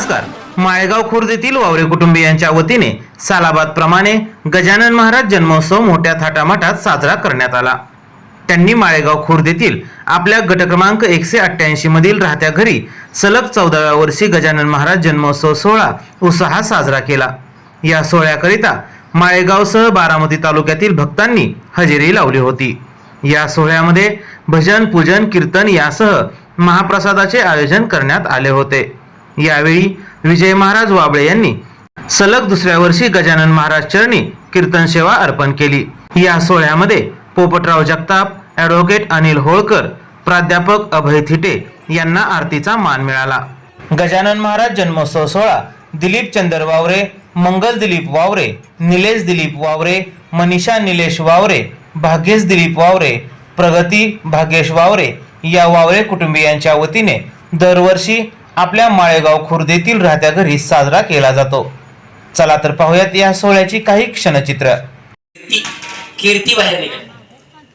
नमस्कार माळेगाव खुर्द येथील वावरे कुटुंबियांच्या वतीने सालाबाद प्रमाणे गजानन महाराज जन्मोत्सव मोठ्या थाटामाटात साजरा करण्यात आला. त्यांनी माळेगाव खुर्द येथील आपल्या गट क्रमांक एकशे अठ्ठ्याऐंशी मधील राहत्या घरी सलग चौदाव्या वर्षी गजानन महाराज जन्मोत्सव सोहळा उत्साहात साजरा केला. या सोहळ्याकरिता माळेगावसह बारामती तालुक्यातील भक्तांनी हजेरी लावली होती. या सोहळ्यामध्ये भजन पूजन कीर्तन यासह महाप्रसादाचे आयोजन करण्यात आले होते. यावेळी विजय महाराज वाबळे यांनी सलग दुसऱ्या वर्षी गजानन महाराज चरणी कीर्तन सेवा अर्पण केली. या सोहळ्यामध्ये पोपटराव जगताप ॲडव्होकेट अनिल होळकर प्राध्यापक अभय थिटे यांना आरतीचा मान मिळाला. गजानन महाराज जन्मोत्सव सोहळा दिलीप चंदर वावरे मंगल दिलीप वावरे निलेश दिलीप वावरे मनीषा निलेश वावरे भाग्येश दिलीप वावरे प्रगती भाग्येश वावरे या वावरे कुटुंबियांच्या वतीने दरवर्षी आपल्या माळेगाव खुर्देतील राहत्या घरी साजरा केला जातो. चला तर पाहूयात या सोहळ्याची काही क्षणचित्र. कीर्ती बाहेर निघाली.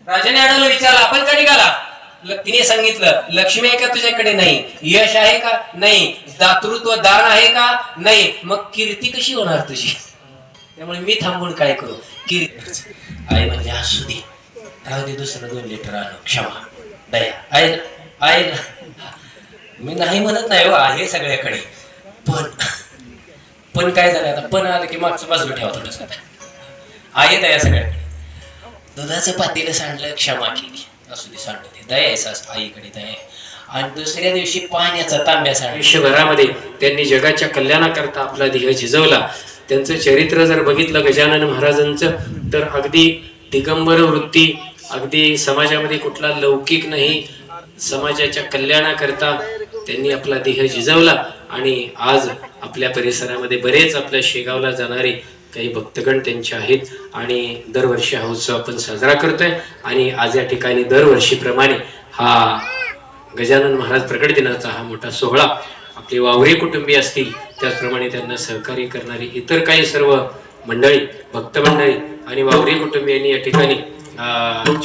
राजाने अडवलं विचारलं आपण का निघाला? तिने सांगितलं लक्ष्मी आहे का तुझ्याकडे? नाही. यश आहे का? नाही. दातृत्व दान आहे का? नाही. मग कीर्ती कशी होणार तुझी? त्यामुळे मी थांबून काय करू? कीर्ती. आई म्हणजे असू दे. राहू दे दुसरं दोन लिटर आणू. क्षमा. दया. आहे ना? आहे ना? मी नाही म्हणत नाही हो आहे सगळ्याकडे. पण पण काय झालं आता? पण आलं की मागचं बाजूला ठेवा थोडस आहे दया सगळ्याकडे. दुधाचं पातेलं सांडलं क्षमा केली. असू दे सांडू दे. दया आहे आईकडे दया आहे. आणि दुसऱ्या दिवशी पाण्याचा तांब्या सांड आयुष्यभरामध्ये त्यांनी जगाच्या कल्याणाकरता आपला देह झिजवला. त्यांचं चरित्र जर बघितलं गजानन महाराजांचं तर अगदी दिगंबर वृत्ती अगदी समाजामध्ये कुठला लौकिक नाही समाजाच्या कल्याणाकरता त्यांनी आपला देह झिजवला आणि आज आपल्या परिसरामध्ये बरेच आपल्या शेगावला जाणारे काही भक्तगण त्यांचे आहेत. आणि दरवर्षी हा उत्सव आपण साजरा करतोय. आणि आज या ठिकाणी दरवर्षीप्रमाणे हा गजानन महाराज प्रकट दिनाचा हा मोठा सोहळा आपले वावरे कुटुंबीय असतील त्याचप्रमाणे त्यांना सहकार्य करणारी इतर काही सर्व मंडळी भक्त मंडळी आणि वावरे कुटुंबियांनी या ठिकाणी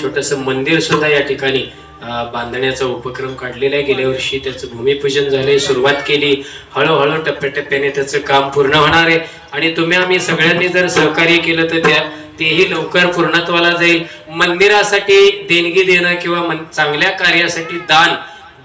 छोटस मंदिर सुद्धा या ठिकाणी बांधण्याचा उपक्रम काढलेला आहे. गेल्या वर्षी त्याचं भूमिपूजन झालंय. सुरुवात केली. हळूहळू टप्प्याटप्प्याने त्याचं काम पूर्ण होणार आहे. आणि तुम्ही आम्ही सगळ्यांनी जर सहकार्य केलं तर त्या तेही लवकर पूर्णत्वाला जाईल. मंदिरासाठी देणगी देणं किंवा मन- चांगल्या कार्यासाठी दान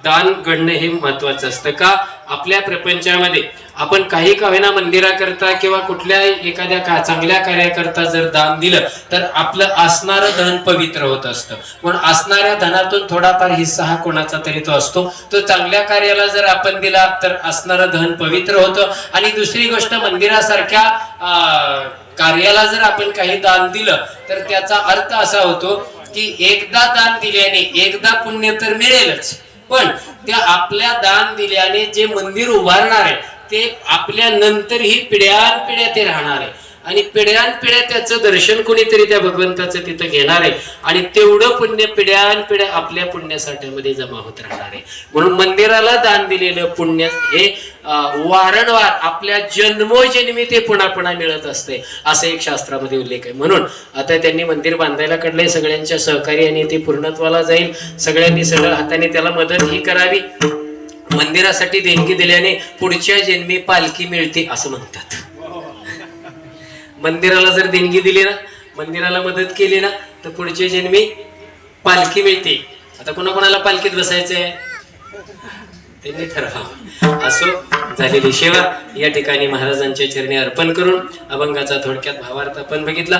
दान घडणं हे महत्वाचं असतं. का? आपल्या प्रपंचामध्ये आपण काही का होईना मंदिराकरता किंवा कुठल्या एखाद्या का चांगल्या कार्याकरता जर दान दिलं तर आपलं असणारं धन पवित्र होत असतं. पण असणाऱ्या धनातून थोडाफार हिस्सा हा कोणाचा तरी तो असतो. तो चांगल्या कार्याला जर आपण दिला तर असणारं धन पवित्र होतं. आणि दुसरी गोष्ट मंदिरासारख्या कार्याला जर आपण काही दान दिलं तर त्याचा अर्थ असा होतो की एकदा दान दिल्याने एकदा पुण्य तर मिळेलच. पण त्या आपल्या दान दिल्याने जे मंदिर उभारणार आहे ते आपल्या नंतरही पिढ्यान पिढ्या ते राहणार आहे. आणि पिढ्यान पिढ्या त्याचं दर्शन कोणीतरी त्या भगवंताचं तिथं घेणार आहे. आणि तेवढं पुण्य पिढ्यान पिढ्या आपल्या पुण्यासाठ्यामध्ये जमा होत राहणार आहे. म्हणून मंदिराला दान दिलेलं पुण्य हे वारंवार आपल्या जन्मोजन्मी ते पुन्हा पुन्हा मिळत असते असं एक शास्त्रामध्ये उल्लेख आहे. म्हणून आता त्यांनी मंदिर बांधायला कडलंय सगळ्यांच्या सहकार्याने ते पूर्णत्वाला जाईल. सगळ्यांनी सगळं हाताने त्याला मदत ही करावी. मंदिरासाठी देणगी दिल्याने पुढच्या जन्मी पालखी मिळते असं म्हणतात. मंदिराला जर देणगी दिली ना मंदिराला मदत केली ना तर पुढच्या जन्मी पालखी मिळते आता कोणाकोणाला पालखीत बसायचंय त्यांनी ठरवा असो झालेली सेवा या ठिकाणी महाराजांच्या चरणी अर्पण करून अभंगाचा थोडक्यात भावार्थ आपण बघितला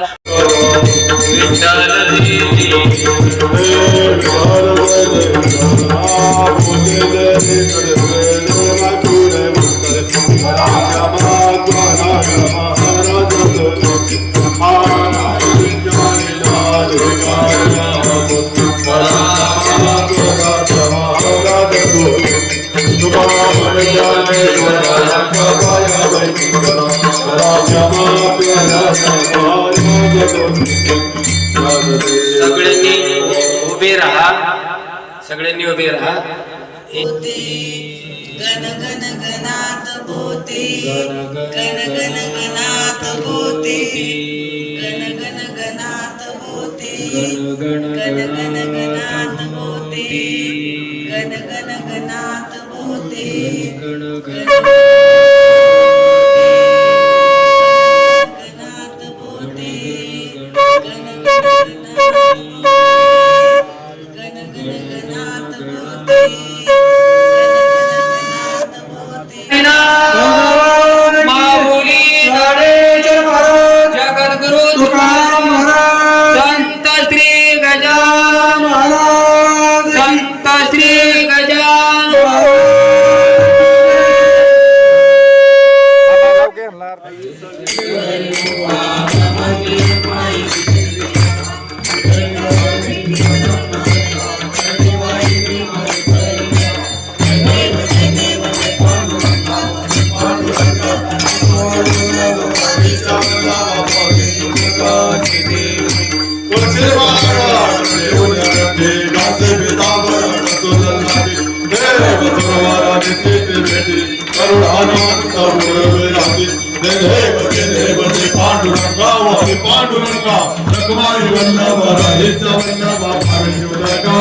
सगळ्यांनी उभे राहा. सगळ्यांनी उभे राहा. गण गण गणात भोते गण गण गणात भोते गण गण गणात भोते गण गण गणात भोते गण गण गणात भोते गण गण पांडुरंगा रखमाई वल्लभा हेचा वल्लभा भारती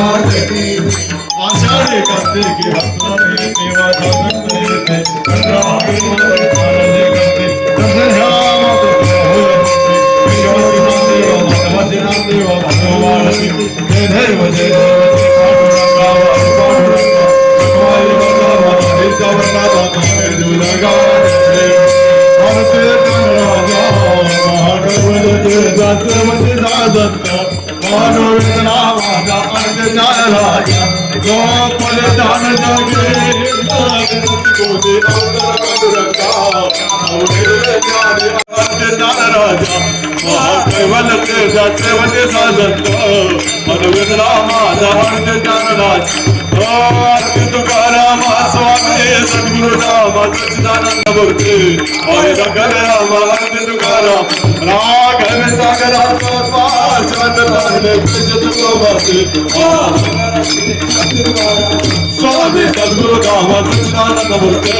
जातवती जादत्त मानवेंद्रा माझा राजा गोपाल दान जगे गोदे अवतरंगा राजा महाकैवल ते जातवती जादत्त मानवेंद्रा माझा अर्ज राजा Swami Sadhguru Dhamma Sajjana Namurte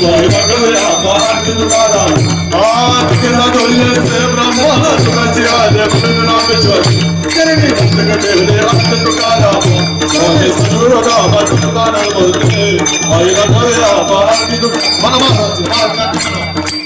Boi Bhagavya Mahakindu Kara Aadkina Dulya Se Brahmana Sukhachi Aadya Pudu Namishwar Kirini Kutika Devde Aadkindu Kara Swami Sadhguru Dhamma Sajjana Namurte ありがとうや、まあ、ます、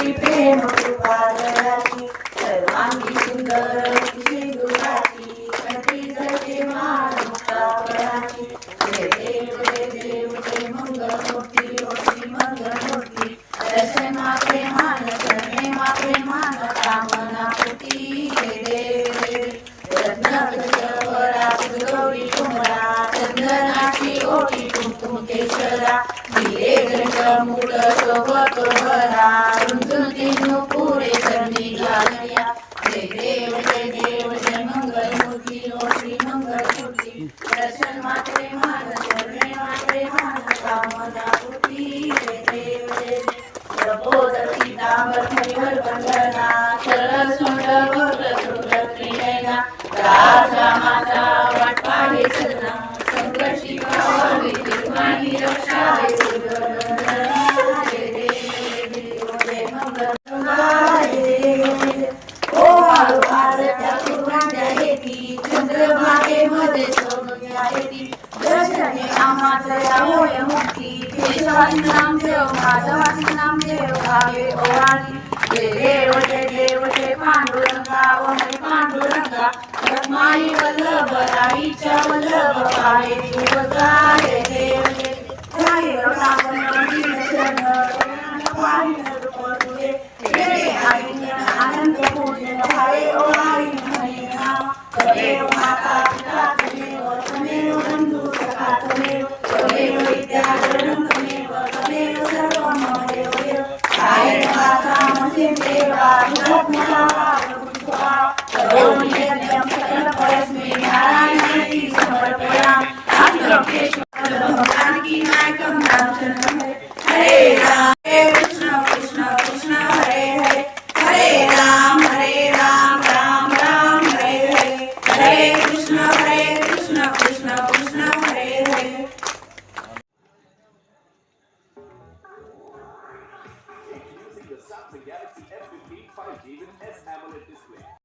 प्रेम कृपा दयाची सर्वांगी सुंदर दुराची कधी जगे मानुका पराची जय देव जय देव जय मंगल मूर्ती होती मंगल मूर्ती दर्शनाचे मान करणे मागे मान कामना पुटी जय देव जय देव रत्न वरात गौरी कुमरा चंदनाची ओटी कुंकुम केशरा दिले सोबत भरा रुंदून दिनू पुरे करणी घालया जय देव जय देव जय मंगल मूर्ती ओ श्री मंगल मूर्ती दर्शन मात्रे मान शरणे मात्रे मान कामना पुटी जय देव जय प्रबोध पीतांबर हरिवर वंदना सरळ सुंदर गोर सुंदर त्रिनयना राजा माता वाट पाहे सदना संकट शिवा निर्माणी रक्षा जया होय मुक्ती केशवाची नामदेव माधवाची नामदेव गावे ओवाळी जय देव जय देव जय पांडुरंगा व हरी पांडुरंगा रखमाई वल्लभ राईच्या वल्लभ पाहे देव जय देव जय जय Ram Samsung Galaxy S15 5G with S AMOLED display.